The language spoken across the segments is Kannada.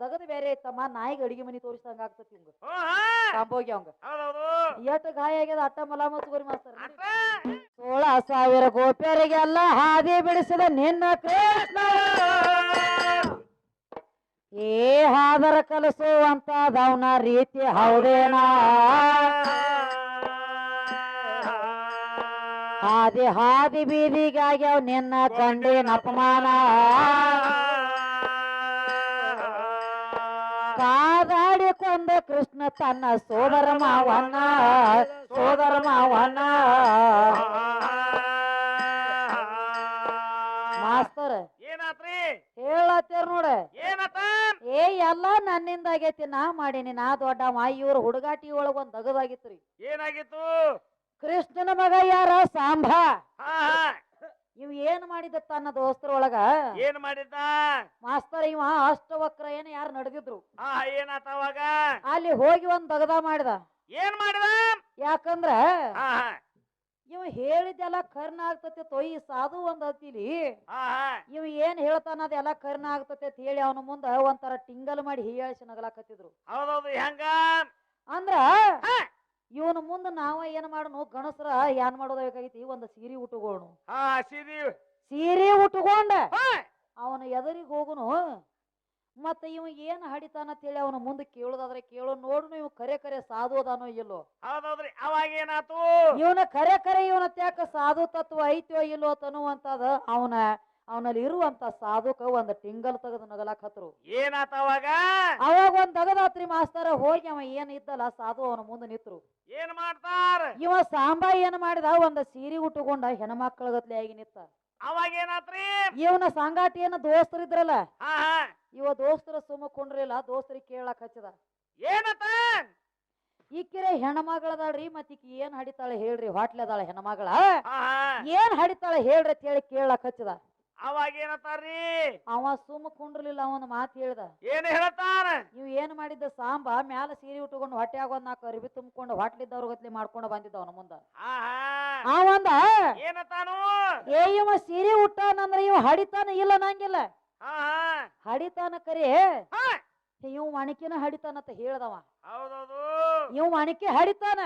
ದಗದ ಬೇರೆ ಐತಮ್ಮ ನಾಯಿಗೆ ಅಡಿಗೆ ಮನಿ ತೋರಿಸ್ದಂಗ ಆಗ್ತತಿ ಹಿಂಗ ಕಾಂಬೋಗಿ ಅವಂಗ. ಎಷ್ಟ್ ಗಾಯ ಆಗ್ಯದ ಅಟ್ಟ ಮಲಾಮ ತಗೋರಿ ಮಾಸ್ತರ್ ಸೋಳ ಸಾವಿರ ಗೋಪ್ಯರಿಗೆಲ್ಲ ಹಾದಿ ಬಿಡಿಸಿದ ನಿನ್ನ ಕೃಷ್ಣ. ಏ ಹಾದರ ಕಲಿಸುವಂತದವನ ರೀತಿ ಹೌದೇನಾ? ಹಾದಿ ಹಾದಿ ಬೀದಿಗಾಗ್ಯಾವ ನಿನ್ನ ಗಂಡಿನ ಅಪಮಾನ. ಕಾದಾಡಿಕೊಂಡ ಕೃಷ್ಣ ತನ್ನ ಸೋದರ ಮಾವನ ಸೋದರ ಮಾವನ. ಮಾಸ್ತರ್ ಏನಾತ್ರಿ? ಹೇಳತ್ತೇರ್ ನೋಡ. ಏನತ್ತ? ಏ ಎಲ್ಲ ನನ್ನಿಂದ ಆಗೈತಿ ನಾ ಮಾಡೀನಿ ನಾ ದೊಡ್ಡವ ಇವ್ರ ಹುಡುಗಾಟಿ ಒಳಗ ಒಂದ್ ರೀ ಏನಾಗಿತ್ತು? ಕೃಷ್ಣನ ಮಗ ಯಾರ? ಸಾಂಬ ಇವ್ ಏನ್ ಮಾಡಿದ ತನ್ನ ದೋಸ್ತರ ಒಳಗ ಏನ್ ಮಾಡಿದ್ದ? ಮಾಸ್ತರ್ ಇವ ಅಷ್ಟವಕ್ರ ಏನ ಯಾರು ನಡೆದಿದ್ರು? ಆ ಏನಾತ ಅವಾಗ? ಅಲ್ಲಿ ಹೋಗಿ ಒಂದ್ ದಗದ ಮಾಡಿದ. ಏನ್ ಮಾಡಿದ? ಯಾಕಂದ್ರ ಇವ ಹೇಳಿದ್ದೆಲ್ಲ ಕರ್ನ ಆಗ್ತತೆ ತೊಯ್ ಸಾಧು ಒಂದ್ ಹತ್ತಿಲಿ. ಇವ್ ಏನ್ ಹೇಳ್ತಾನ ಅದೆಲ್ಲ ಕರ್ನ ಆಗ್ತತೆ ಅಂತ ಹೇಳಿ ಅವನ ಮುಂದ ಒಂಥರ ಟಿಂಗಲ್ ಮಾಡಿ ಹೀಯಾಳಿಸಿ ನಗಲಾಕತ್ತಿದ್ರು. ಹೌದೌದು ಹೆಂಗ? ಅಂದ್ರ. ಇವನ ಮುಂದೆ ನಾವ ಏನ್ ಮಾಡೋನು? ಗಣಸರ ಏನ್ ಮಾಡೋದಾಗೈತಿ ಒಂದು ಸೀರೆ ಉಟ್ಕೋಣು ಹಾ ಸಿರಿ. ಸೀರೆ ಉಟ್ಕೊಂಡ ಅವನ ಎದರಿಗೆ ಹೋಗುನು. ಮತ್ತ ಇವ ಏನ್ ಹಡಿತಾನ ಅಂತೇಳಿ ಅವನ ಮುಂದೆ ಕೇಳೋದಾದ್ರೆ ಕೇಳೋ. ನೋಡುನು ಇವ್ ಕರೆ ಕರೆ ಸಾಧು ಅದಾನೋ ಇಲ್ಲೋ. ಹೌದೌದ್ರಿ ಅವಾಗ ಏನಾತು? ಇವನ ಕರೆ ಕರೆ ಇವನ ತ್ಯಾಕ ಸಾಧು ತತ್ವ ಐತೋ ಇಲ್ಲೋ ತನ್ನುವಂತದ ಅವನ ಅವನಲ್ಲಿ ಇರುವಂತ ಸಾಧುಕ ಒಂದ್ ಟಿಂಗಲ್ ತೆಗೆದು ನಗಲಾಕತ್ರು. ಏನಾತ ಅವಾಗ? ಅವಾಗ ಒಂದ್ ತಗದಾತ್ರಿ ಮಾಸ್ತರ ಹೋಗಿ ಅವ ಏನ್ ಇದ್ದಲ್ಲ ಸಾಧು ಅವನ ಮುಂದೆ ನಿತ್ರು. ಏನ್ ಮಾಡ್ತಾರ? ಇವ ಸಾಂಬ ಏನ್ ಮಾಡಿದ ಒಂದ್ ಸೀರೆ ಉಟ್ಟುಕೊಂಡ ಹೆಣ್ಮಕ್ಳಗತ್ಲೆ ಆಗಿ ನಿತ್ತ. ಅವಾಗ ಏನಾತ್ರಿ? ಇವನ ಸಂಗಾಟಿ ಏನ ದೋಸ್ತರು ಇದ್ರಲ್ಲ ಹಾ ಹಾ. ಇವ ದೋಸ್ತರ ಸುಮ್ಮಕೊಂಡ್ರಿಲ್ಲ ದೋಸ್ತರಿಗೆ ಕೇಳಕ್ ಹಚ್ಚದ. ಏನತ ಈಕಿರೆ ಹೆಣ್ಮಗಳದಾಳ್ರಿ ಮತ್ತ ಈಕಿ ಏನ್ ಹಡಿತಾಳೆ ಹೇಳ್ರಿ ಹೋಟ್ಲದಾಳ ಹೆಣ್ಮಗಳ. ಏನ್ ಹಡಿತಾಳೆ ಹೇಳ್ರಿ ಅಂತ ಹೇಳಿ ಕೇಳಕ್ ಹಚ್ಚದ. ಅವಾಗ ಏನತಾರ್ರಿ ಅವ ಸುಮ್ಮ ಕುಂಡ್ರಲಿಲ್ಲ ಅವನ ಮಾತು ಹೇಳ್ದ. ಏನ್ ಹೇಳ್ತಾರ ನೀವು ಏನ್ ಮಾಡಿದ್ದ ಸಾಂಬ ಮ್ಯಾಲ ಸೀರೆ ಉಟ್ಕೊಂಡು ಹೊಟ್ಟೆ ಒಂದ್ ನಾಲ್ಕು ಅರಿವಿ ತುಂಬಿಕೊಂಡು ಹೊಟ್ಲಿದ್ದವ್ರ ಗತ್ಲಿ ಮಾಡ್ಕೊಂಡು ಬಂದಿದ್ದ ಅವನ ಮುಂದ. ಅವಂದ ಏನತಾನು ಏ ಇವ ಸೀರೆ ಉಟ್ಟಾನಂದ್ರ ಇವ ಹಡಿತಾನ ಇಲ್ಲ ನಂಗಿಲ್ಲ ಹಡಿತಾನ ಕರಿ? ಇವ್ ಒಣಕಿನ ಹಡಿತಾನಂತ ಹೇಳ್ದವ. ಇವ್ ಒಣಕಿ ಹಡಿತಾನ?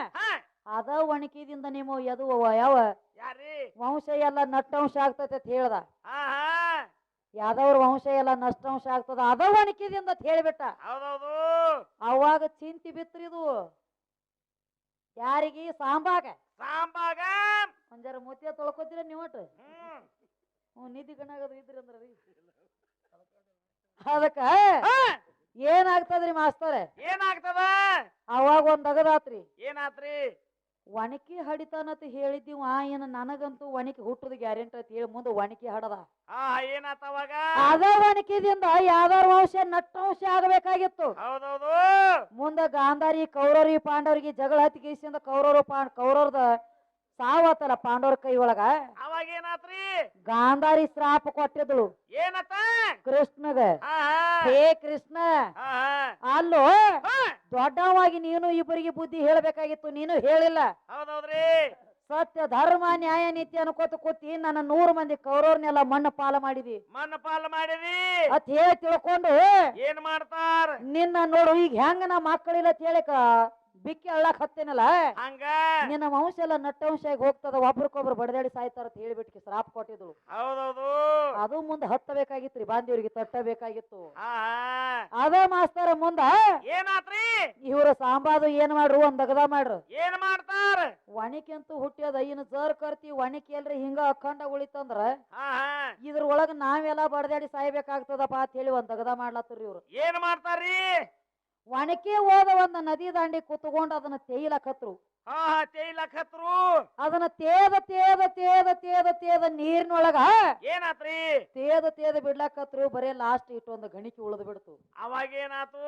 ಅದ ಒಣಕಿದಿಂದ ನಿಮ್ಮ ಎದು ಯಾವ? ಯಾರ್ರಿ? ವಂಶ ಎಲ್ಲ ನಟ್ಟಂಶ ಆಗ್ತೈತೆ ಅಂತ ಹೇಳ್ದ. ಹಾ ಹಾ. ಯಾದವ್ರ ವಂಶ ಎಲ್ಲ ನಷ್ಟಂಶ ಆಗ್ತದ ಅದ ಒಣಕಿದಿಂದ ಅಂತ ಹೇಳ್ಬಿಟ್ಟ. ಹೌದೌದು. ಅವಾಗ ಚಿಂತಿ ಬಿತ್ರಿ ಇದು. ಯಾರಿಗೆ? ಸಾಂಬಾಗ. ಸಾಂಬಾಗ? ಒಂಜಾರ ಮುತ್ತಿಯ ತೊಳ್ಕೊತೀರ ನೀವಟ್ ಹ್ಮ್. ಹ್ಞೂ ನಿಧಿ ಇದ್ರಿ ಅಂದ್ರ ರೀ. ಅದಕ್ಕ ಹಾ, ಏನಾಗ್ತದ್ರಿ ಮಾಸ್ತರ್? ಏನಾಗ್ತದ? ಅವಾಗ ಒಂದ್ ಅಗದಾತ್ರಿ. ಏನಾತ್ರಿ? ಒಣಕಿ ಹಡಿತಾನಂತ ಹೇಳಿದ್ದೀವ. ಏನ ನನಗಂತೂ ಒಣಕಿ ಹುಟ್ಟದ ಗ್ಯಾರಂಟಿ ಅಂತ ಹೇಳಿ ಮುಂದೆ ಒಣಕಿ ಹಡದ. ಆ ಅದ ಒಣಕಿದಿಂದ ಯಾವ್ದಾರ ವಂಶ ನಟ್ಟವಂಶ ಆಗಬೇಕಾಗಿತ್ತು. ಹೌದೌದು. ಮುಂದೆ ಗಾಂಧಾರಿ ಕೌರರಿ ಪಾಂಡವರಿಗೆ ಜಗಳ ಹತ್ತಿಗಿಸಿಂದ ಕೌರವರು ಪಾಂಡ್ ಕೌರವ್ರದ ಸಾವತ್ತಲ್ಲ ಪಾಂಡವ್ರ ಕೈ ಒಳಗ ಅವಾಗ ಏನಾತ್ರಿ? ಗಾಂಧಾರಿ ಶ್ರಾಪ ಕೊಟ್ಟಿದ್ಳು ಏನತ್ತ? ಕೃಷ್ಣಗ. ಹಾ ಕೃಷ್ಣ. ಅಲ್ಲೋ ದೊಡ್ಡವಾಗಿ ನೀನು ಇಬ್ಬರಿಗೆ ಬುದ್ಧಿ ಹೇಳಬೇಕಾಗಿತ್ತು ನೀನು ಹೇಳಿಲ್ಲ. ಹೌದೌದ್ರಿ. ಸತ್ಯ ಧರ್ಮ ನ್ಯಾಯ ನೀತಿ ಅನ್ಕೋತ ಕೂತಿ ನನ್ನ ನೂರು ಮಂದಿ ಕೌರವ್ರನ್ನೆಲ್ಲ ಮಣ್ಣು ಪಾಲ ಮಾಡಿದಿ. ಮಣ್ಣು ಪಾಲ ಮಾಡಿದಿ? ಅತ್ ಹೇಳಿ ತಿಳ್ಕೊಂಡು ಏನ್ ಮಾಡ್ತಾರ? ನಿನ್ನ ನೋಡು ಈಗ ಹೆಂಗ ನಾ ಮಕ್ಕಳಿಲ್ಲ ಅಂತ ಬಿಕ್ಕಿ ಅಳ್ಳಕ್ ಹತ್ತೇನಲ್ಲ? ಹಂಗ. ನಿನ್ನ ವಂಶ ಎಲ್ಲ ನಟ್ಟವಂಶ ಆಗಿ ಹೋಗ್ತದ ಒಬ್ರಕೊಬ್ರು ಬಡದಾಡಿ ಸಾಯ್ತಾರ ಅಂತ ಹೇಳ್ಬಿಟ್ಕಿ ಶ್ರಾಪ್ ಕೊಟ್ಟಿದ್ಳು. ಹೌದೌದು. ಅದು ಮುಂದೆ ಹತ್ತಬೇಕಾಗಿತ್ರಿ ಬಾಂದಿವ್ರಿಗೆ ತಟ್ಟಬೇಕಾಗಿತ್ತು. ಅದ ಮಾಸ್ತರ ಮುಂದ ಏನಾತ್ರಿ? ಇವ್ರ ಸಾಂಬಾದು ಏನ್ ಮಾಡ್ರು ಒಂದ್ ದಗದ ಮಾಡ್ರು. ಏನ್ ಮಾಡ್ತಾರ? ಒಣಿಕೆಂತೂ ಹುಟ್ಟಿಯೋದ ಇನ್ನು ಜರ್ ಕರ್ತಿ ವಣಿಕೆ ಎಲ್ರಿ ಹಿಂಗ ಅಖಂಡ ಉಳಿತಂದ್ರ ಇದ್ರ ಒಳಗ ನಾವೆಲ್ಲ ಬಡದಾಡಿ ಸಾಯ್ಬೇಕಾಗ್ತದಪ್ಪ ಅಂತ ಹೇಳಿ ಒಂದ್ ದಗದ ಮಾಡ್ಲತ್ತರ್ರಿ ಇವ್ರು. ಏನ್ ಮಾಡ್ತಾರ್ರಿ? ಒಣಕೆ ಹೋದ ಒಂದು ನದಿ ದಾಂಡಿ ಕುತ್ಕೊಂಡು ಅದನ್ನ ತೇಯ್ಲಕತ್ರು. ಹಾ ಹಾ ತೇಯ್ಲಕತ್ರು. ಅದನ್ನ ತೇದ ತೇದ ತೇದ ತೇದ ತೇದ ನೀರಿನೊಳಗ ಏನಾತ್ರಿ? ತೇದ ತೇದ ಬಿಡ್ಲಕತ್ರು ಬರೇ ಲಾಸ್ಟ್ ಇಟ್ಟೊಂದು ಗಣಿಕೆ ಉಳಿದು ಬಿಡ್ತು. ಅವಾಗ ಏನಾತು?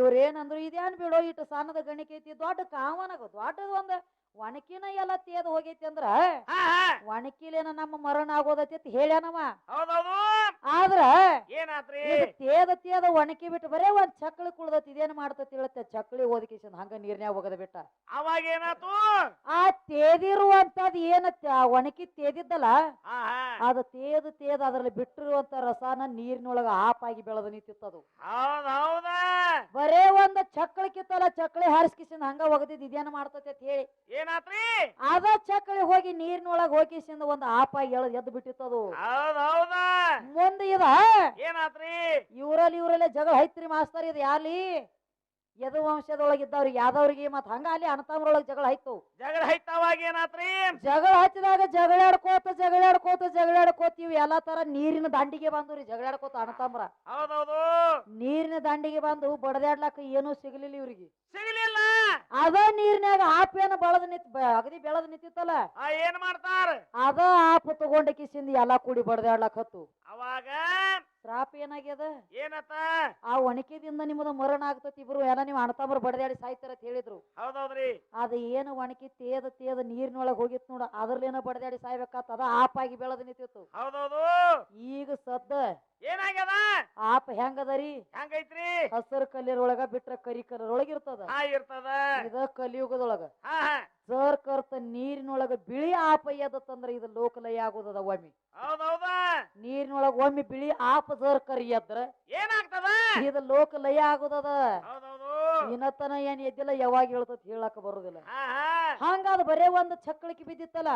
ಇವ್ರೇನಂದ್ರು ಇದೇನ್ ಬಿಡೋ ಇಟ್ಟು ಸಣ್ಣದ ಗಣಿಕೆ ಐತಿ ದೊಡ್ಡ ಕಾಮನಾಗ ದೊಡ್ಡದ ಒಂದ್ ಒಣಕಿನ ಎಲ್ಲ ತೇದ ಹೋಗೈತಿ ಅಂದ್ರ ಒಣಕಿಲೇನ ನಮ್ಮ ಮರಣ ಆಗೋದೈತಿ ಅಂತ ಹೇಳ್ಯಾನವ. ಆದ್ರ ಏನಾತ್ರಿ? ತೇದ ತೇದ ಒಣಕಿ ಬಿಟ್ಟು ಬರೇ ಒಂದ್ ಚಕ್ಳ ಕುಳ್ದೈತಿ ಇದೇನ್ ಮಾಡ್ತತಿ ಹೇಳತ್ತೆ? ಚಕ್ಳಿ ಓದಕಿಸಿಂದ ಹಂಗ ನೀರ್ನ್ಯಾಗ ಹೋಗದ ಬಿಟ್ಟ. ಅವಾಗ ಏನಾತು ಆ ತೇದಿರುವಂತದ್ ಏನ ತ- ಒಣಕಿ ತೇದಿದ್ದಲ್ಲ? ಹಾ ಹಾ. ಅದು ತೇದು ತೇದು ಅದ್ರಲ್ಲಿ ಬಿಟ್ಟಿರುವಂತ ರಸಾನ ನೀರಿನೊಳಗ ಆಪಾಗಿ ಬೆಳೆದು ನಿಂತಿತ್ತದು. ಬರೇ ಒಂದು ಚಕ್ಳಿ ಕಿತ್ತಲ್ಲ ಚಕ್ಳಿ ಹಾರಿಸ್ಕಿಸಿಂದ ಹಂಗ ಒಗದಿದ್ ಇದೇನ ಮಾಡ್ತತಿ ಅಂತ ಹೇಳಿ. ಏನಾತ್ರಿ? ಅದ ಚಕ್ಕಳಿ ಹೋಗಿ ನೀರಿನೊಳಗ ಹೋಗಿಸಿಂದ ಒಂದು ಆಪಾಗಿ ಎಳದ್ ಎದ್ದು ಬಿಟ್ಟಿತ್ತದು. ಹೌದ್ ಹೌದ. ಮುಂದೆ ಇದ ಏನಾತ್ರಿ? ಇವರಲ್ಲಿ ಇವ್ರಲ್ಲೇ ಜಗಳ ಐತ್ರಿ ಮಾಸ್ತರ್ ಇದು ಯಾಲಿ ಯದು ವಂಶದೊಳಗಿದ್ದವ್ರಿಗೆ ಯಾದವ್ರಿಗೆ ಮತ್ ಹಂಗ ಅಲ್ಲಿ ಅಣತಾಮ್ರೊಳಗ್ ಜಗಳ ಆಯ್ತು. ಜಗಳ ಹೈತಾವಾಗ ಏನಾತ್ರಿ? ಜಗಳ ಹಚ್ಚಿದಾಗ ಜಗಳಾಡ್ಕೋತ ಜಗಳಾಡ್ಕೋತ ಜಗಳಾಡ್ಕೋತ ಇವ್ ಎಲ್ಲಾ ತರ ನೀರಿನ ದಂಡಿಗೆ ಬಂದ್ರಿ ಜಗಳಾಡ್ಕೋತ ಅಣತಾಮ್ರ. ಹೌದೌದು. ನೀರಿನ ದಂಡಿಗೆ ಬಂದು ಬಡದಾಡ್ಲಕ್ಕ ಏನೂ ಸಿಗ್ಲಿಲ್ಲ ಇವ್ರಿಗೆ. ಸಿಗ್ಲಿಲ್ಲ? ಅದ ನೀರಿನಾಗ ಆಪೇನ ಬಳದ ನಿಂತ ಅಗದಿ ಬೆಳದ್ ನಿಂತಿತ್ತಲ್ಲ? ಆ ಏನ್ ಮಾಡ್ತಾರ? ಅದ ಆಪ್ ತಗೊಂಡ ಕಿಸಿಂದ ಎಲ್ಲಾ ಕೂಡಿ ಬಡದಾಡ್ಲಕ್ ಹತ್ತು. ಅವಾಗ ಶ್ರಾಪ ಏನಾಗ್ಯದ? ಏನತ್ತ? ಆ ಒಣಕಿದಿಂದ ನಿಮ್ದು ಮರಣ ಆಗ್ತತಿ ಇಬ್ರು ಎಲ್ಲ ನೀವು ಅಣತಾಮ್ರ ಬಡದಾಡಿ ಸಾಯ್ತಾರ ಅಂತ ಹೇಳಿದ್ರು. ಹೌದೌದ್ರಿ. ಅದ ಏನು ಒಣಕಿ ತೇದ ತೇದ ನೀರಿನೊಳಗೆ ಹೋಗಿತ್ತು ನೋಡ ಅದ್ರಲ್ಲೇನೋ ಬಡದಾಡಿ ಸಾಯ್ಬೇಕಾತ ಅದ ಆಪಾಗಿ ಬೆಳದ್ ನಿಂತಿತ್ತು. ಹೌದೌದು. ಈಗ ಸದ್ದ ಏನಾಗ್ಯದ? ಆಪ್ ಹೆಂಗದರಿ? ಹೆಂಗೈತ್ರಿ? ಹಸರ್ ಕಲ್ಲಿರೊಳಗ ಬಿಟ್ರ ಕರಿ ಕಲರೊಳಗ ಇರ್ತದ. ಹಾ ಇರ್ತದ. ಇದ ಕಲಿಯುಗದೊಳಗ. ಹಾ ಹಾ. ಸರ್ ಕರ್ತ ನೀರಿನೊಳಗ ಬಿಳಿ ಆಪ ಎದತ್ತಂದ್ರ ಇದು ಲೋಕಲಯ ಆಗೋದದ ಒಮ್ಮೆ. ಹೌದೌದ? ನೀರಿನೊಳಗ ಒಮ್ಮೆ ಬಿಳಿ ಆಪ ಸರ್ ಕರಿ ಎದ್ರ ಏನಾಗ್ತದ? ಇದು ಲೋಕಲಯ ಆಗೋದದ. ಇನತನ ಇನ್ನತನ ಏನ್ ಎದ್ದಿಲ್ಲ ಯಾವಾಗ ಹೇಳ್ತದ ಹೇಳಕ್ ಬರುದಿಲ್ಲ. ಹಂಗಾದ ಬರೇ ಒಂದ್ ಚಕ್ಕಳಿಕೆ ಬಿದ್ದಿತ್ತಲ್ಲ.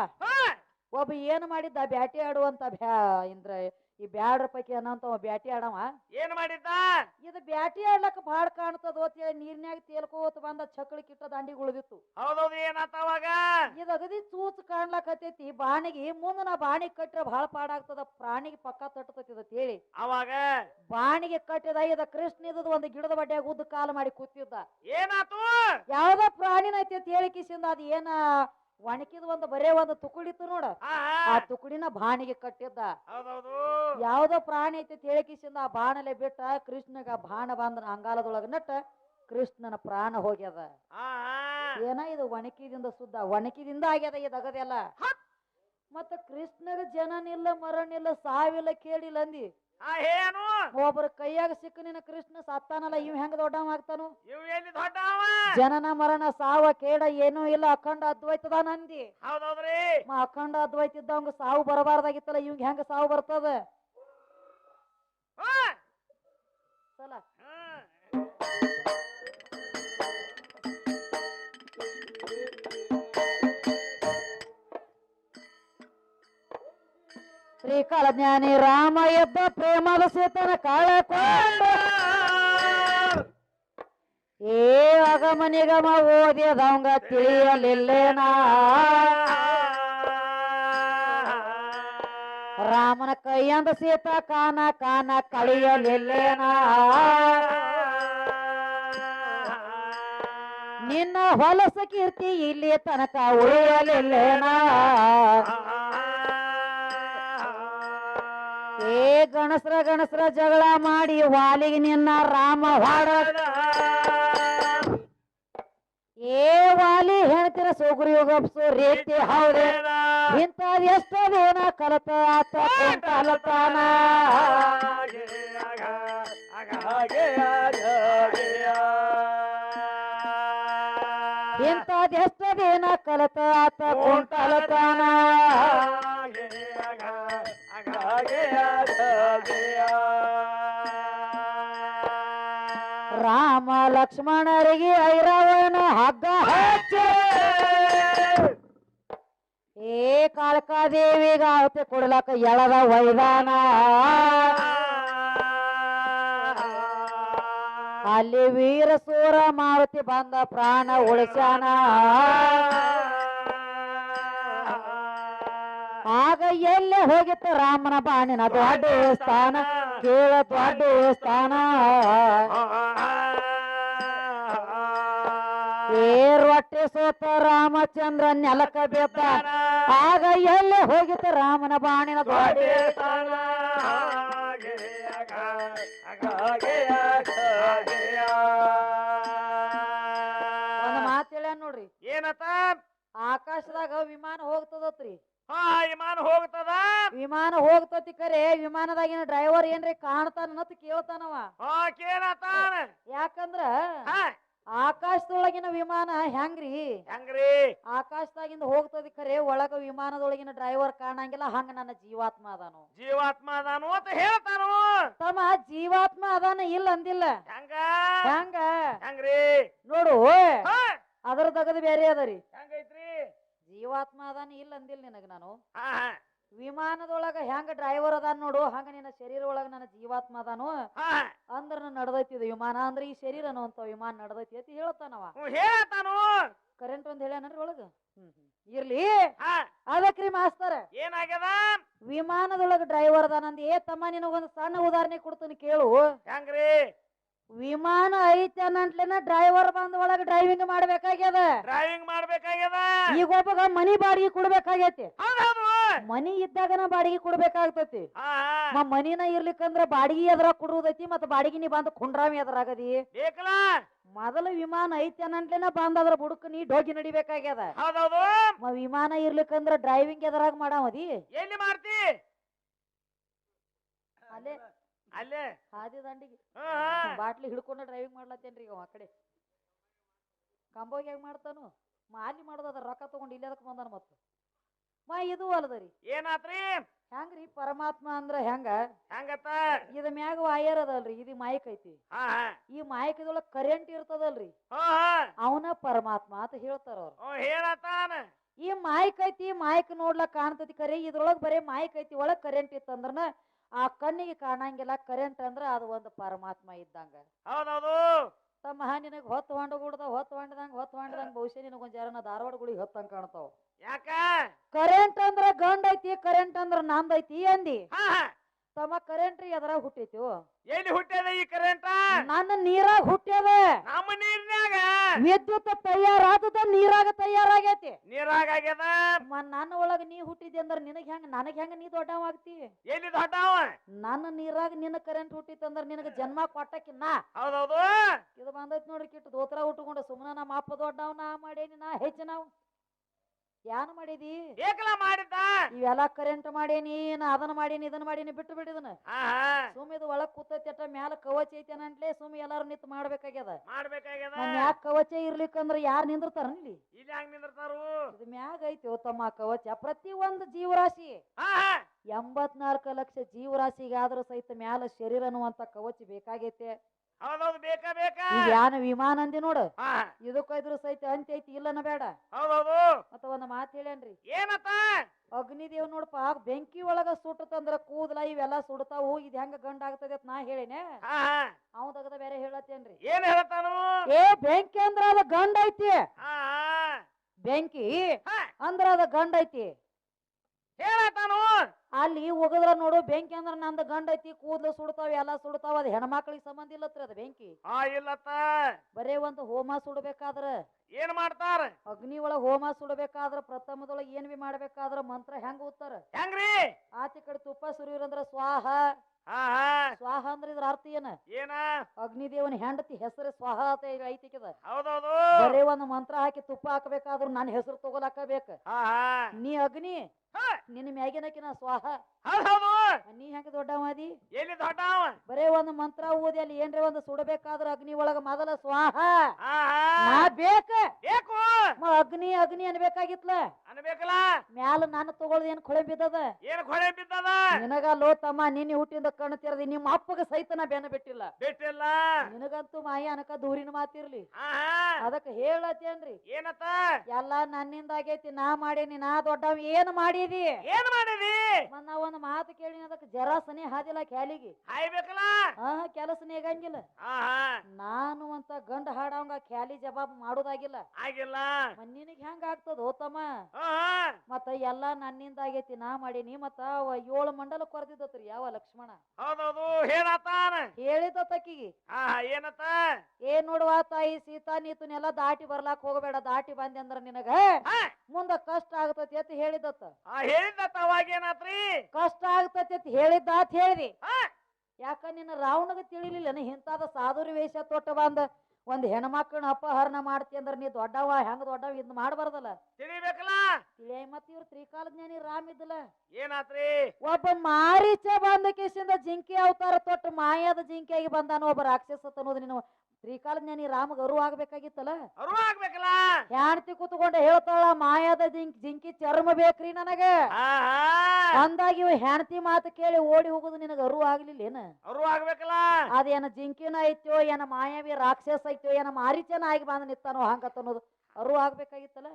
ಒಬ್ಬ ಏನ್ ಮಾಡಿದ್ದ ಬ್ಯಾಟಿ ಆಡುವಂತ ಬ್ಯಾ ಇಂದ್ರ ಈ ಬ್ಯಾಡ್ರ ಪೈಕಿ ಅನ್ನೋಂತ ಬ್ಯಾಟಿ ಆಡವ. ಏನ್ ಮಾಡಿದ್ದ? ಇದು ಬ್ಯಾಟಿ ಆಡ್ಲಕ್ಕ ಬಾಳ ಕಾಣ್ತದ ಅಂತೇಳಿ ನೀರ್ನ್ಯಾಗ ತೇಲ್ಕೋತ ಬಂದ ಚಕ್ಳಿ ಕಿಟ್ಟ ದಾಂಡಿ ಉಳಿದಿತ್ತು ಹೌದೌದು ಏನಾತ ಅವಾಗ? ಇದು ಅಗದಿ ಚೂಚ್ ಕಾಣ್ಲಕತ್ತೈತಿ ಬಾಣಿಗೆ ಮುಂದ ನಾ ಬಾಣಿ ಕಟ್ರೆ ಬಹಳ ಪಾಡಾಗ್ತದ. ಪ್ರಾಣಿಗೆ ಪಕ್ಕ ತಟ್ಟತೈತಿ ಅಂತ ಹೇಳಿ. ಅವಾಗ? ಬಾಣಿಗೆ ಕಟ್ಟಿದ ಇದ ಕೃಷ್ಣ ಇದ್ದದ ಒಂದು ಗಿಡದ ಬಡ್ಡ್ಯಾಗ ಉದ್ದ ಕಾಲು ಮಾಡಿ ಕೂತಿದ್ದ. ಏನಾತು? ಯಾವ್ದ ಪ್ರಾಣಿನ ಐತಿ ಅಂತ ಹೇಳಿ ಕಿಸಿಂದ ಅದ ಏನ ಒಣಕಿದ ಒಂದು ಬರೇ ಒಂದು ತುಕುಡಿತ್ತು ನೋಡ. ಹಾ ಆ. ತುಕುಡಿನ ಬಾಣಿಗೆ ಕಟ್ಟಿದ್ದ. ಯಾವ್ದೋ ಪ್ರಾಣಿ ಐತಿ ಅಂತ ಆ ಬಾಣಲೆ ಬಿಟ್ಟ ಕೃಷ್ಣಗ ಬಾಣ ಬಂದ ಅಂಗಾಲದೊಳಗ ನಟ್ಟ ಕೃಷ್ಣನ ಪ್ರಾಣ ಹೋಗ್ಯದ. ಏನ ಇದು ಒಣಕಿದಿಂದ ಸುದ್ದ? ಒಣಕಿದಿಂದ ಆಗ್ಯದ ಇದು ಅಗದೆಲ್ಲ ಮತ್ತ ಕೃಷ್ಣಗ ಜನನಿಲ್ಲ ಮರಣಿಲ್ಲ ಸಾವಿಲ್ಲ ಕೇಳಿಲ್ಲ ಅಂದಿ. ಏನು ಒಬ್ಬರ ಕೈಯಾಗ ಸಿಕ್ಕ ನಿನ್ನ ಕೃಷ್ಣ ಸತ್ತಾನಲ್ಲ ಇವ್ ಹೆಂಗ ದೊಡ್ಡವ ಆಗ್ತಾನು? ಇವ್ ಎಲ್ಲಿ ದೊಡ್ಡವ? ಜನನ ಮರಣ ಸಾವ ಕೇಡ ಏನೂ ಇಲ್ಲ ಅಖಂಡ ಅದ್ವೈತದ ನಂದಿ. ಹೌದೌದ್ರಿ? ಅಖಂಡ ಅದ್ವೈತ ಇದ್ದವಂಗ ಸಾವು ಬರಬಾರ್ದಾಗಿತ್ತಲ್ಲ ಇವ್ ಹೆಂಗ ಸಾವು ಬರ್ತದ? ಸಲ. ಶ್ರೀಕಾಲ ಜ್ಞಾನಿ ರಾಮ ಎದ್ದ ಪ್ರೇಮದ ಸೀತನ ಕಾಳಕೊಂಡ ಏ ಅಗಮ ನಿಗಮ ಓದಿದವಂಗ ತಿಳಿಯಲಿಲ್ಲೇನಾ? ರಾಮನ ಕೈಯಂದ ಸೀತ ಕಾನ ಕಾನ ಕಳಿಯಲಿಲ್ಲೇನಾ? ನಿನ್ನ ಹೊಲಸ ಕೀರ್ತಿ ಇಲ್ಲಿ ತನಕ ಉಳಿಯಲಿಲ್ಲೇನಾ? ಏ ಗಣಸ್ರ ಗಣಸ್ರ ಜಗಳ ಮಾಡಿ ವಾಲಿಗೆ ನಿನ್ನ ರಾಮ ಹಾಡ. ಏ ವಾಲಿ ಹೇಳ್ತಿರ ಸುಗ್ರೀವಗಪ್ಸು ರೀತಿ ಹೌದೇ. ಇಂಥದ್ ಎಷ್ಟದೇನ ಕಲತ ಆತ ಕುಂಟಲತನ ಇಂಥದ್ ಎಷ್ಟದೇನ ಕಲತ ಆತ ಕುಂಟಲತನ ರಾಮ ಲಕ್ಷ್ಮಣರಿಗೆ ಐರಾವಣ ಹಗ್ಗ ಹಚ್ಚಿ! ಏ ಕಾಳಕಾದೇವಿಗ ಆವತ್ತೆ ಕೊಡ್ಲಕ್ಕ ಎಳದ ವೈದಾನ. ಅಲ್ಲಿ ವೀರ ಸೂರ ಮಾರುತಿ ಬಂದ ಪ್ರಾಣ ಉಳಿಸ್ಯಾನ. ಆಗ ಎಲ್ಲೇ ಹೋಗಿತ್ತು ರಾಮನ ಬಾಣಿನ ದೊಡ್ಡ ಸ್ಥಾನ ಕೇಳ ದೊಡ್ಡ ಸ್ಥಾನ ಏ ಸೋತ ರಾಮಚಂದ್ರ ನೆಲಕ ಬೇತ ಆಗ ಎಲ್ಲೇ ಹೋಗಿತ್ತು ರಾಮನ ಬಾಣಿನ ದೊಡ್ಡ ಸ್ಥಾನ ಒಂದ್ ಮಾತು ಹೇಳ್ಯಾನ ನೋಡ್ರಿ? ಏನತ್ತ ಆಕಾಶದಾಗ ವಿಮಾನ ಹೋಗ್ತದತ್ರಿ. ಹಾ ವಿಮಾನ ಹೋಗ್ತದ. ವಿಮಾನ ಹೋಗ್ತತಿ ಕರೆ ವಿಮಾನದಾಗಿನ ಡ್ರೈವರ್ ಏನ್ರಿ ಕಾಣ್ತಾನ ಕೇಳ್ತಾನವ. ಹಾ ಕೇಳತಾನ. ಯಾಕಂದ್ರ ಆಕಾಶದೊಳಗಿನ ವಿಮಾನ ಹೆಂಗ್ರಿ? ಹೆಂಗ್ರಿ? ಆಕಾಶದಾಗಿಂದ ಹೋಗ್ತದಿ ಖರೆ ಒಳಗ ವಿಮಾನದೊಳಗಿನ ಡ್ರೈವರ್ ಕಾಣಂಗಿಲ್ಲ ಹಂಗ ನನ್ನ ಜೀವಾತ್ಮ ಅದಾನು. ಜೀವಾತ್ಮ ಅದಾನು ಅಂತ ಹೇಳ್ತಾನು. ತಮ್ಮ ಜೀವಾತ್ಮ ಅದಾನ ಇಲ್ಲ ಅಂದಿಲ್ಲ. ಹೆಂಗ? ಹೆಂಗ? ಹೆಂಗ ಹೆಂಗ್ರಿ? ನೋಡು ಹಾ. ಅದ್ರ ತಗದ್ ಬೇರೆ ಅದರಿ ಜೀವಾತ್ಮ ಅದಾನ ಇಲ್ಲ ಅಂದಿಲ್ಲ ನಿನಗ ನಾನು. ವಿಮಾನದೊಳಗ ಹೆಂಗ ಡ್ರೈವರ್ ಅದಾನ ನೋಡು ಹಂಗ ನಿನ್ನ ಶರೀರ ಒಳಗ ನನ್ನ ಜೀವಾತ್ಮ ಅದಾನು. ಅಂದ್ರ ನಡ್ದೈತಿ ಇದು ವಿಮಾನ ಅಂದ್ರೆ ಈ ಶರೀರ ಅಂತ ವಿಮಾನ ನಡ್ದೈತಿ ಅಂತ ಹೇಳ್ತಾನವ ಹೇಳತಾನು. ಕರೆಂಟ್ ಒಂದ್ ಹೇಳ್ಯಾನರಿ ಒಳಗ? ಇರ್ಲಿ. ಅದಕ್ರಿ ಮಾಸ್ತರ. ಏನಾಗ್ಯದ? ವಿಮಾನದೊಳಗ ಡ್ರೈವರ್ ಅದಾನಂದ ಏ ತಮ್ಮ ನಿನಗೊಂದು ಸಣ್ಣ ಉದಾಹರಣೆ ಕೊಡ್ತೀನಿ ಕೇಳು. ಹೆಂಗ್ರಿ? ವಿಮಾನ ಐತಿ ಅನ್ನಂತ್ಲೇನ ಡ್ರೈವರ್ ಬಂದ ಒಳಗ ಡ್ರೈವಿಂಗ್ ಮಾಡ್ಬೇಕಾಗ್ಯದ. ಡ್ರೈವಿಂಗ್ ಮಾಡ್ಬೇಕಾಗ್ಯದ? ಈಗ ಒಬ್ಬಗ ಮನಿ ಬಾಡಿಗೆ ಕೊಡ್ಬೇಕಾಗೈತಿ. ಮನಿ ಇದ್ದಾಗನ ಬಾಡಿಗೆ ಕೊಡ್ಬೇಕಾಗ್ತತಿ. ಮನಿನ ಇರ್ಲಿಕ್ಕಂದ್ರ ಬಾಡಿಗೆ ಎದ್ರಾಗ ಕೊಡುದೈತಿ ಮತ್ತ ಬಾಡಿಗೆ ನೀ ಬಂದು ಕುಂಡ್ರಾಮಿ ಎದ್ರಾಗದಿ. ಮೊದಲ ವಿಮಾನ ಐತಿ ಬಂದ ಬಂದದ್ರ ಬುಡಕ್ ನೀ ಡೋಗಿ ನಡಿಬೇಕಾಗ್ಯದ. ವಿಮಾನ ಇರ್ಲಿಕ್ಕಂದ್ರ ಡ್ರೈವಿಂಗ್ ಎದ್ರಾಗ ಮಾಡಾವದಿ ಎಲ್ಲಿ ಮಾಡ್ತಿ? ಅಲ್ಲೇ. ಅಲ್ಲೇ. ಹಾದಿ ದಂಡಿಗೆ ಬಾಟ್ಲಿ ಹಿಡ್ಕೊಂಡು ಡ್ರೈವಿಂಗ್ ಮಾಡ್ಲತ್ತೇನ್ರಿ ಅವ ಆ ಕಡೆ. ಕಂಬೋಗಿ ಹೆಂಗ್ ಮಾಡ್ತಾನು. ಮಾ ಮಾಡೋದು ಅದ ರೊಕ್ಕ ತಗೊಂಡು ಇಲ್ಲಿ ಅದಕ್ಕೆ ಬಂದಾನ ಮತ್ತು? ಮಾ ಇದು ಅಲ್ದರಿ. ಏನಾತ್ರಿ? ಹೆಂಗ್ರಿ? ಪರಮಾತ್ಮ ಅಂದ್ರ ಹೆಂಗ? ಹೆಂಗತ್ತ? ಇದ ಮ್ಯಾಗ ವಾಯರ್ ಅದಲ್ರಿ ಇದು ಮಾಯಕ್ ಐತಿ. ಹಾ ಹಾ. ಈ ಮಾಯಕದೊಳಗ ಕರೆಂಟ್ ಇರ್ತದಲ್ರಿ. ಹಾ ಹಾ. ಅವನ ಪರಮಾತ್ಮ ಅಂತ ಹೇಳ್ತಾರ ಅವ್ರು. ಹ್ಞೂ ಹೇಳತಾನ ಈ ಮಾಯಕ್ ಐತಿ ಮಾಯಕ್ ನೋಡ್ಲಕ್ ಕಾಣ್ತೈತಿ ಕರೆ. ಇದ್ರೊಳಗ್ ಬರೇ ಮಾಯಕ್ ಐತಿ ಒಳಗ್ ಕರೆಂಟ್ ಇತ್ತಂದ್ರನ ಆ ಕಣ್ಣಿಗೆ ಕಾಣಂಗಿಲ್ಲ. ಕರೆಂಟ್ ಅಂದ್ರ ಅದು ಒಂದು ಪರಮಾತ್ಮ ಇದ್ದಂಗ. ಹೌದೌದು. ತಮ್ಮ ನಿನಗೆ ಹೊತ್ತು ಹೊಂಡ ಗುಡ್ದ ಹೊತ್ತು ಹೊಂಡದಂಗ ಹೊತ್ತು ಹೊಂಡದಂಗ ಬಹುಶಃ ನಿನಗೊಂದು ಜರನ ಧಾರವಾಡ ಗುಡಿ ಹೊತ್ತಂಗ ಕಾಣ್ತಾವ. ಯಾಕ? ಕರೆಂಟ್ ಅಂದ್ರ ಗಂಡ ಐತಿ ಕರೆಂಟ್ ಅಂದ್ರ ನಂದ್ ಐತಿ ಅಂದಿ ತಮ್ಮ ಕರೆಂಟ್ ಎದ್ರಾಗ ಹುಟ್ಟೈತಿ. ಎಲ್ಲಿ ಹುಟ್ಟ್ಯದ ಈ ಕರೆಂಟ್ ನನ್ನ ನೀರಾಗ ಹುಟ್ಟ್ಯದ ನಮ್ಮ ನೀರಿನಾಗ ವಿದ್ಯುತ್ ತಯಾರಾದದ ನೀರಾಗ ತಯಾರಾಗೈತಿ. ನೀರಾಗ ಆಗ್ಯದ ನನ್ನ ಒಳಗ ನೀ ಹುಟ್ಟಿದ್ದೆ ಅಂದ್ರ ನಿನಗ ಹೆಂಗ ನನಗ ಹೆಂಗ ನೀ ದೊಡ್ಡವಾಗ್ತಿ? ಎಲ್ಲಿ ದೊಡ್ಡವ? ನನ್ನ ನೀರಾಗ ನಿನ್ನ ಕರೆಂಟ್ ಹುಟ್ಟಿತ್ತಂದ್ರ ನಿನಗ ಜನ್ಮ ಕೊಟ್ಟಕಿನ್ನ. ಹೌದೌದು. ಇದು ಬಂದೈತಿ ನೋಡ್ರಿ ಕಿಟ್ಟು ದೋತ್ರ ಉಟ್ಕೊಂಡು ಸುಮ್ಮನೆ ನಮ್ಮ ಅಪ್ಪ ದೊಡ್ಡವ ನಾ ಮಾಡೇನಿ ನಾ ಹೆಚ್ಚು ಯಾನ್ ಮಾಡಿದಿ? ಏಕಲ ಮಾಡಿದ್ದ? ಇವೆಲ್ಲ ಕರೆಂಟ್ ಮಾಡೇನಿ ನಾ ಅದನ್ನ ಮಾಡೇನಿ ಇದನ್ನ ಮಾಡೇನಿ ಬಿಟ್ಟು ಬಿಡಿದನ? ಸುಮ್ ಇದು ಒಳಗ್ ಕೂತೈತಿ ಅಟ್ಟ ಮ್ಯಾಲ ಕವಚ ಐತಿ ಅಂತಲೇ ಸುಮ್ ಎಲ್ಲಾರು ನಿಂತ್ ಮಾಡ್ಬೇಕಾಗ್ಯದ. ಮಾಡ್ಬೇಕಾಗ್ಯದ? ಮ್ಯಾಗ ಯಾಕೆ ಕವಚ ಇರ್ಲಿಕ್ಕಂದ್ರ ಯಾರ್ ನಿಂದಿರ್ತಾರ ಇಲ್ಲಿ ಇಲ್ಲಿ ಹಂಗ ನಿಂದಿರ್ತಾರು? ಇದು ಮ್ಯಾಗ ಐತಿ ತಮ್ಮ ಕವಚ ಪ್ರತಿ ಒಂದು ಜೀವರಾಶಿ. ಎಂಬತ್ನಾಲ್ಕು ಲಕ್ಷ ಜೀವರಾಶಿಗಾದ್ರೂ ಸಹಿತ ಮ್ಯಾಲ ಶರೀರ ಅನ್ನುವಂತ ಕವಚ ಬೇಕಾಗೈತೆ. ಹೌದೌದು ಬೇಕಾ ಬೇಕಾ? ಈಗ ಯಾನ ವಿಮಾನ ಅಂದಿ ನೋಡು. ಹಾ. ಇದಕ್ಕೈದ್ರು ಸಹಿತ ಅಂತ್ಯ ಐತಿ ಇಲ್ಲನ ಬೇಡ. ಹೌದೌದು. ಮತ್ತ ಒಂದ್ ಮಾತು ಹೇಳ್ಯಾನ್ರಿ. ಏನತ್ತ ಅಗ್ನಿದೇವ್ ನೋಡಪ್ಪ ಬೆಂಕಿ ಒಳಗ ಸುಟ್ಟತಂದ್ರ ಕೂದಲ ಇವೆಲ್ಲ ಸುಡ್ತಾವು ಇದ್ ಹೆಂಗ ಗಂಡ ಆಗ್ತದೆ ಅಂತ ನಾ ಹೇಳಿನೆ. ಹಾ ಹಾ ಅವ್ ತಗದ ಬೇರೆ ಹೇಳತ್ತೇನ್ರಿ. ಏನ್ ಹೇಳ್ತಾನು ಏ ಬೆಂಕಿ ಅಂದ್ರ ಅದ ಗಂಡ ಐತಿ. ಹಾ ಬೆಂಕಿ ಹಾ. ಅಂದ್ರ ಅದ ಗಂಡ ಐತಿ. ಹೇಳತಾನು ಅಲ್ಲಿ ಹೋಗದ್ರ ನೋಡು ಬೆಂಕಿ ಅಂದ್ರ ನಂದ ಗಂಡ ಐತಿ ಕೂದಲು ಸುಡ್ತಾವ ಎಲ್ಲ ಸುಡ್ತಾವ ಅದ ಹೆಣ್ಮಕ್ಳಿಗೆ ಸಂಬಂಧ ಇಲ್ಲತ್ರಿ ಅದ ಬೆಂಕಿ. ಆ ಇಲ್ಲತ್ತ. ಬರೇ ಒಂದು ಹೋಮ ಸುಡ್ಬೇಕಾದ್ರ. ಏನ್ ಮಾಡ್ತಾರ? ಅಗ್ನಿ ಒಳಗ ಹೋಮ ಸುಡ್ಬೇಕಾದ್ರ ಪ್ರಥಮದೊಳಗ ಏನ್ ಬಿ ಮಾಡ್ಬೇಕಾದ್ರ ಮಂತ್ರ ಹೆಂಗ ಓದ್ತಾರ ಹೆಂಗ್ರಿ? ಆಚೆ ಕಡೆ ತುಪ್ಪ ಸುರಿಯೋರಂದ್ರ ಸ್ವಾಹ ಹಾ ಹಾ ಸ್ವಾಹ ಅಂದ್ರ ಇದ್ರ ಅರ್ಥ ಏನ? ಏನ? ಅಗ್ನಿದೇವನ ಹೆಂಡತಿ ಹೆಸರು ಸ್ವಾಹ ಅಂತ ಐತಿಕದ ಹೌದೌದು. ಬರೇ ಒಂದು ಮಂತ್ರ ಹಾಕಿ ತುಪ್ಪ ಹಾಕಬೇಕಾದ್ರೂ ನನ್ನ ಹೆಸರು ತಗೋಲಾಕಬೇಕು ಬೇಕ ಹಾ ಹಾ ನೀ ಅಗ್ನಿ ಹಾ. ನಿನ್ನ ಮ್ಯಾಗಿನಕಿನ ಸ್ವಾಹ. ಹೌದೌದು. ನೀ ಹೆಂಗ ದೊಡ್ಡವಾದಿ ಎಲ್ಲಿ ದೊಡ್ಡವ ಬರೇ ಒಂದು ಮಂತ್ರ ಓದಿ ಅಲ್ಲಿ ಏನ್ರಿ ಒಂದು ಸುಡಬೇಕಾದ್ರ ಅಗ್ನಿ ಒಳಗ ಮೊದಲ ಸ್ವಾಹ. ನಾ ಬೇಕ? ಬೇಕು. ಅಗ್ನಿ ಅಗ್ನಿ ಅನ್ಬೇಕಾಗಿತ್ಲ? ಅನ್ಬೇಕಲ್ಲ? ಮ್ಯಾಲ ನಾನು ತಗೊಳ್ದ ಏನ್ ಕೊಳೆ ಬಿದ್ದದ? ಏನ್ ಕೊಳೆ ಬಿದ್ದದ? ನಿನಗಲ್ಲೋ ತಮ್ಮ ನಿನ್ನೆ ಹುಟ್ಟಿಂದ ಕಣ್ಣು ತೆರದಿ ನಿಮ್ಮ ಅಪ್ಪಗ ಸಹಿತ ನಾ ಬೆನ್ನ ಬಿಟ್ಟಿಲ್ಲ. ಬಿಟ್ಟಿಲ್ಲ? ನಿನಗಂತೂ ಮಾಯ ಅನಕ ದೂರಿನ ಮಾತಿರ್ಲಿ. ಅದಕ್ಕ ಹೇಳತ್ತೇನ್ರಿ? ಏನತ್ತ? ಎಲ್ಲ ನನ್ನಿಂದ ಆಗೈತಿ ನಾ ಮಾಡೇನಿ ನಾ ದೊಡ್ಡವ ಏನ್ ಮಾಡಿದಿ? ಏನ್ ಮಾಡಿದಿ? ಒಂದ್ ಮಾತು ಕೇಳಿನ ಅದಕ್ಕೆ ಜರ ಸನಿ ಹಾದಿಲ್ಲ ಕ್ಯಾಲಿಗೆ ಹಾಯ್ಬೇಕಲ್ಲ? ಹಾ ಕೆಲಸ ನೀಗಂಗಿಲ್ಲ ಹಾ ಹಾ ನಾನು ಅಂತ ಗಂಡ ಹಾಡವಂಗ ಖ್ಯಾಲಿ ಜವಾಬ್ ಮಾಡುದಾಗಿಲ್ಲ. ಆಗಿಲ್ಲ. ನಿನಗೆ ಹೆಂಗ ಆಗ್ತದ ಹೋತಮ್ಮ ಮತ್ತ ಎಲ್ಲಾ ನನ್ನಿಂದ ಆಗೈತಿ ನಾ ಮಾಡೀನಿ ಮತ್ತ ಅವ ಏಳು ಮಂಡಲ ಕೊರ್ದಿದ್ದತ್ರಿ ಯಾವ ಲಕ್ಷ್ಮಣ. ಹೌದೌದು. ಹೇಳತ್ತಾನ? ಹೇಳಿದತ್ತಕಿಗಿ ತಕ್ಕಿಗೆ ಏನತ್ತ? ಏನ್ ನೋಡುವ ತಾಯಿ ಸೀತಾ ನೀತನೆಲ್ಲ ದಾಟಿ ಬರ್ಲಾಕ್ ಹೋಗಬೇಡ ದಾಟಿ ಬಂದೆ ಅಂದ್ರ ನಿನಗ. ಹಾ. ಮುಂದ ಕಷ್ಟ ಆಗ್ತತಿ ಅಂತ ಹೇಳಿದತ್ತ. ಆ ಹೇಳಿದ ಅವಾಗ ಏನಾತ್ರಿ? ಕಷ್ಟ ಆಗ್ತತಿ ಅಂತ ಹೇಳಿದ್ದ ಅಂತ ಹೇಳಿದಿ. ಹಾ. ಯಾಕ ನಿನ್ನ ರಾವಣಗ ತಿಳಿಲಿಲ್ಲ? ಇಂತಾದ ಸಾಧುರಿ ವೇಷ ತೊಟ್ಟ ಬಂದ ಒಂದ್ ಹೆಣ್ಮಕ್ಳನ್ನ ಅಪಹರಣ ಮಾಡ್ತಿ ಅಂದ್ರ ನೀ ದೊಡ್ಡವ ಹೆಂಗ ದೊಡ್ಡವ ಇದ್ ಮಾಡಬಾರ್ದಲ್ಲ? ತಿಳಿಬೇಕಲ್ಲ? ತಿಳಿಯ ಮತ್ ಇವ್ರ ತ್ರಿಕಾಲ ಜ್ಞಾನಿ ರಾಮ್ ಇದ್ದಲ್ಲ. ಏನಾತ್ರಿ? ಒಬ್ಬ ಮಾರೀಚ ಬಂದ ಕೇಸಿಂದ ಜಿಂಕಿ ಅವತಾರ ತೊಟ್ಟು ಮಾಯಾದ ಜಿಂಕಿಯಾಗಿ ಬಂದಾನು ಒಬ್ಬ ರಾಕ್ಷಸ ತನ್ನೋದು ನೀನು ತ್ರಿಕಾಲ ಜ್ಞಾನಿ ರಾಮಗ ಅರು ಆಗ್ಬೇಕಾಗಿತ್ತಲ್ಲ ಅರು ಆಗ್ಬೇಕಲ್ಲ ಹೆಣ್ತಿ ಕೂತ್ಕೊಂಡು ಹೇಳ್ತಾಳ ಮಾಯಾದ ಜಿಂಕ್ ಜಿಂಕಿ ಚರ್ಮ ಬೇಕ್ರಿ ನನಗೆ. ಆಹಾ. ಅಂದಾಗ ಇವ ಹೆಣ್ತಿ ಮಾತು ಕೇಳಿ ಓಡಿ ಹೋಗುದು ನಿನಗ ಅರು ಆಗ್ಲಿಲ್ಲ ಏನ ಅರು ಆಗ್ಬೇಕಲ್ಲ ಅದೇನ ಜಿಂಕಿನ ಐತ್ಯೋ ಏನ ಮಾಯಾವಿ ರಾಕ್ಷಸ ಐತ್ಯೋ ಏನ ಮಾರಿಚನ ಆಗಿ ಬಂದ ನಿತ್ತಾನೋ ಹಂಗತ್ತ ಅನ್ನೋದು ಅರು ಆಗ್ಬೇಕಾಗಿತ್ತಲ್ಲ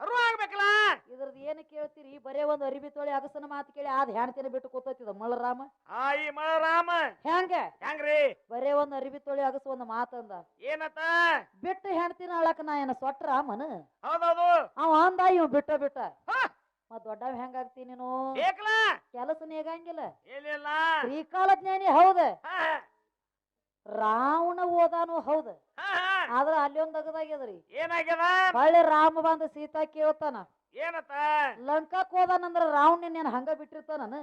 ಅರು ಆಗ್ಬೇಕಲ್ಲ ಇದ್ರದ್ದು ಏನು ಕೇಳ್ತೀರಿ? ಬರೇ ಒಂದು ಅರಿಬಿ ತೊಳಿ ಅಗಸನ ಮಾತು ಕೇಳಿ ಆದ್ ಹೆಣ್ತಿನ ಬಿಟ್ಟು ಕೂತೈತಿದ ಮಳರಾಮ? ಆ ಈ ಮಳರಾಮ. ಹೆಂಗ ಹೆಂಗ್ರಿ ಬರೇ ಒಂದು ಅರಿಬಿ ತೊಳಿ ಅಗಸ ಒಂದ್ ಮಾತಂದ ಏನತ್ತ? ಬಿಟ್ಟು ಹೆಣ್ತಿನ ಅಳಕ ನಾ ಏನ ಸೊಟ್ಟ ರಾಮನ? ಹೌದೌದು. ಅವ ಅಂದ ಇವ್ ಬಿಟ್ಟ ಬಿಟ್ಟ. ಮತ್ ದೊಡ್ಡವ ಹೆಂಗಾಗ್ತಿ ನೀನು? ಕೆಲಸ ನೀಗಂಗಿಲ್ಲ ಈ ಶ್ರೀಕಾಲ ಜ್ಞಾನಿ ಹೌದ? ರಾವಣ ಓದಾನು ಹೌದ. ಆದ್ರ ಅಲ್ಲಿ ಒಂದ್ ಅಗದಾಗ್ಯದ್ರಿ. ಏನಾಗ್ಯದ? ಹೊಳ್ಳಿ ರಾಮ ಬಂದ ಸೀತಾ ಕೇಳ್ತಾನ. ಏನತ್ತ? ಲಂಕಾಕ್ ಹೋದಾನಂದ್ರ ರಾವಣ ನೀನ್ ಹಂಗ ಬಿಟ್ಟಿರ್ತಾನ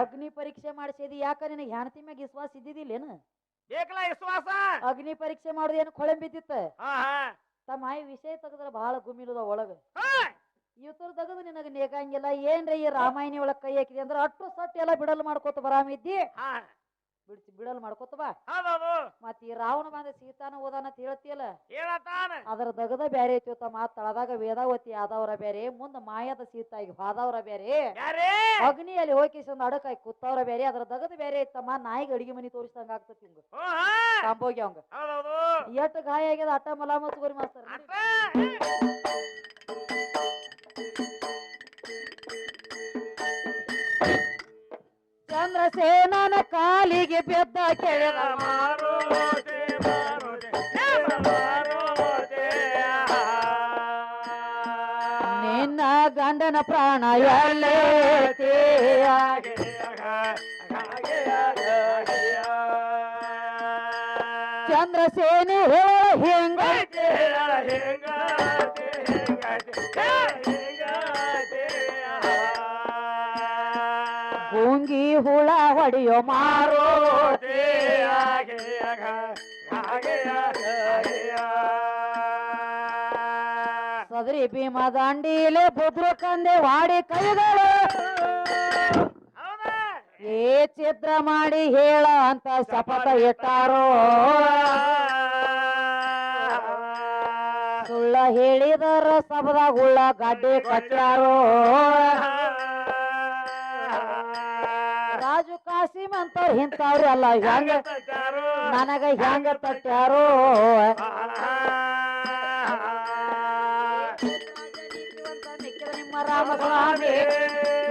ಅಗ್ನಿ ಪರೀಕ್ಷೆ ಮಾಡಿಸಿದಿ ಯಾಕ ನಿನಗೆ ಹೆಣತಿ ಮ್ಯಾಗ ವಿಶ್ವಾಸ ಇದ್ದಿದಿಲ್ಲೇನ ಬೇಕಲ್ಲ ವಿಶ್ವಾಸ? ಅಗ್ನಿ ಪರೀಕ್ಷೆ ಮಾಡೋದು ಏನು ಕೊಳೆ ಬಿದ್ದಿತ್ತ? ತಮ್ಮ ಈ ವಿಷಯ ತೆಗದ್ರ ಬಹಳ ಗುಮಿಲದ ಒಳಗ. ಇವತ್ತರ ತೆಗದು ನಿನಗ ನೇಗಂಗಿಲ್ಲ ಏನ್ರಿ ಈ ರಾಮಾಯಣಿ ಒಳಗ್ ಕೈ ಹಾಕಿದೆ ಅಂದ್ರ ಅಟ್ಟು ಸಟ್ ಎಲ್ಲ ಬಿಡಲ್ ಮಾಡ್ಕೋತ ಬರಾಮಿದ್ದಿ ಬಿಡ್ಸಿ ಬಿಡಲ್ ಮಾಡ್ಕೋತ ಬಾ. ಹೌದೌದು. ಮತ್ ಈ ರಾವಣ ಬಂದ ಸೀತಾನ ಓದಾನ ಅಂತ ಹೇಳ್ತಿಯಲ್ಲ? ಹೇಳತಾನ. ಅದ್ರ ದಗದ ಬ್ಯಾರೆ ಐತಿ ತಮ್ಮ ತಳದಾಗ ವೇದಾವತಿ ಆದವ್ರ ಬ್ಯಾರೆ ಮುಂದ ಮಾಯದ ಸೀತಾಗಿ ಹಾದವ್ರ ಬ್ಯಾರೆ. ಯಾರೇ? ಅಗ್ನಿಯಲ್ಲಿ ಹೋಗಿಸಂದ್ ಅಡಕಾಯಿ ಕುತ್ತವ್ರ ಬ್ಯಾರೆ ಅದ್ರ ದಗದ ಬ್ಯಾರೆ ಐತಮ್ಮ ನಾಯಿಗೆ ಅಡಿಗೆ ಮನಿ ತೋರಿಸ್ದಂಗ ಆಗ್ತತಿ ಹಿಂಗ. ಕಂಬೋಗಿ ಅವಂಗ. ಹೌದೌದು. ಎಷ್ಟ್ ಗಾಯ ಆಗ್ಯದ ಅಟ್ಟ ಮಲಾಮತ್ ಗುರಿ ಮಾಸ್ತರ್ ಚಂದ್ರಸೇನನ ಕಾಲಿಗೆ ಬೆದ್ದ ಕೆಳ ನಿನ್ನ ಗಂಡನ ಪ್ರಾಣ ಎಲ್ಲೈತಿ ಚಂದ್ರಸೇನೆ ಹೇಳ ಹೆಂಗ ಗುಂಗಿ ಹುಳ ಹೊಡೆಯೋ ಮಾರೋ ಸದರಿ ಭೀಮ ದಾಂಡಿಲೆ ಬುದ್ರು ಕಂದೆ ವಾಡಿ ಕೈಗಳು. ಏ ಚಿತ್ರ ಮಾಡಿ ಹೇಳ ಅಂತ ಶಪಥ ಇಟ್ಟಾರೋ. ಸುಳ್ಳ ಹೇಳಿದರ ಸಬದ ಉಳ್ಳ ಗಡ್ಡೆ ಕಟ್ಟಾರೋ ಕಾಸಿಮ್ ಅಂತ ಇಂಥವ್ರು ಅಲ್ಲ ಹೆಂಗ ನನಗ ಹೆಂಗ ತಟ್ಟಾರೋ ನಿಮ್ಮ ರಾಮಸ್ವಾಮಿ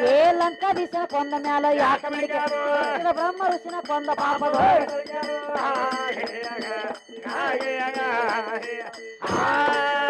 ಏ ಲಂಕಾಧೀಶನ ಕೊಂದ ಮ್ಯಾಲ ಯಾಕ ಬ್ರಹ್ಮ ಋಷಿನ ಕೊಂದ ಪಾಪದ ಆ